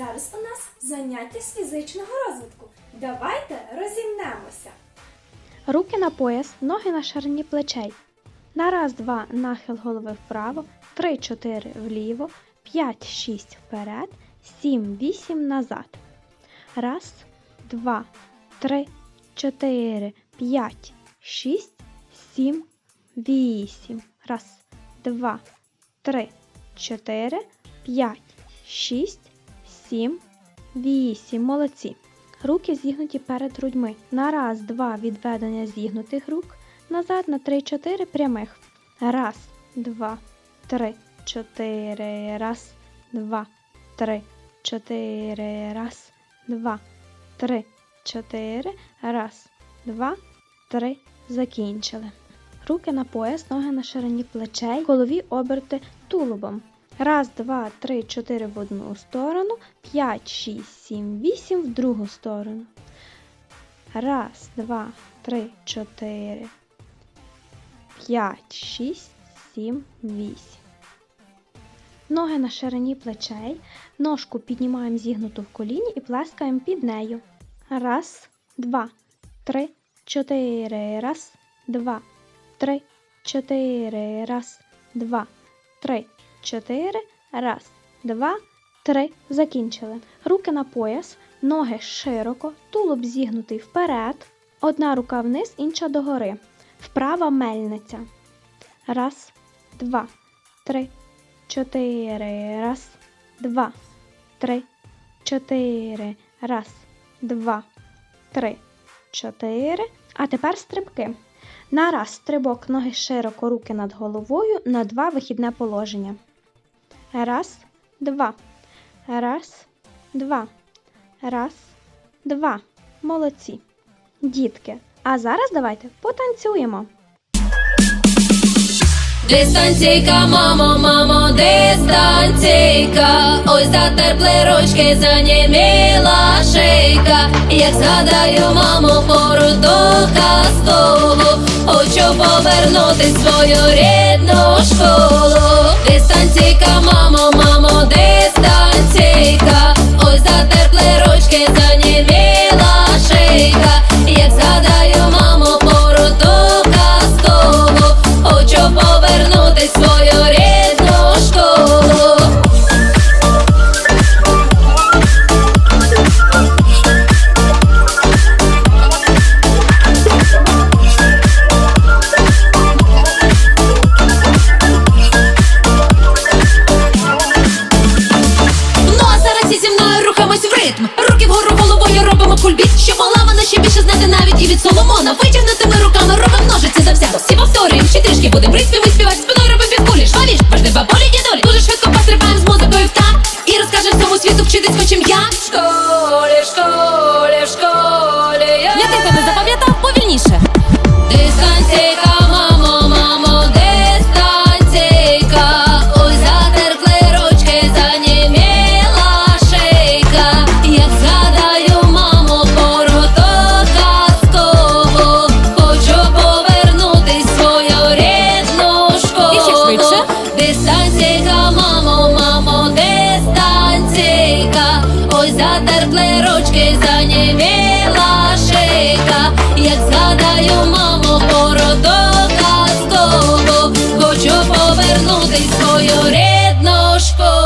Зараз у нас заняття з фізичного розвитку. Давайте розімнемося. Руки на пояс, ноги на ширині плечей. На раз, два, нахил голови вправо, три, чотири вліво, п'ять, шість вперед, сім, вісім назад. Раз, два, три, чотири, п'ять, шість, сім, вісім. Раз, два, три, чотири, п'ять, шість, сім, вісім. Молодці. Руки зігнуті перед грудьми. На раз, два відведення зігнутих рук. Назад на три, чотири прямих. Раз, два, три, чотири. Раз, два, три, чотири. Раз, два, три, чотири. Раз, два, три. Закінчили. Руки на пояс, ноги на ширині плечей, голові оберти тулубом. Раз, два, три, чотири в одну сторону, п'ять, шість, сім, вісім в другу сторону. Раз, два, три, чотири, п'ять, шість, сім, вісім. Ноги на ширині плечей. Ножку піднімаємо зігнуту в коліні і плескаємо під нею. Раз, два, три, чотири. Раз, два, три, чотири. Раз, два, три, чотири. Раз, два, три. Закінчили. Руки на пояс, ноги широко, тулуб зігнутий вперед. Одна рука вниз, інша догори. Вправа мельниця. Раз, два, три, чотири. Раз, два, три, чотири. Раз, два, три, чотири. А тепер стрибки. На раз стрибок ноги широко, руки над головою, на два вихідне положення. Раз, два. Раз, два. Раз, два. Молодці. Дітки. А зараз давайте потанцюємо. Дистанційка, мамо, мамо, дистанційка, ой затерпли ручки, заніміла шийка. Як згадаю, мамо, пору до казкову, хочу повернути свою рідну школу. Дистанційка, мамо, мамо, кульбіт, щоб поламана ще більше знати навіть і від Соломона. Витягнутими руками робимо ножиці за всяко. Всі повторюємо, ще трішки будемо приспіви співати, спиною заніміла шийка, як згадаю, мамо, породока з тобою, хочу повернутись в свою рідну школу.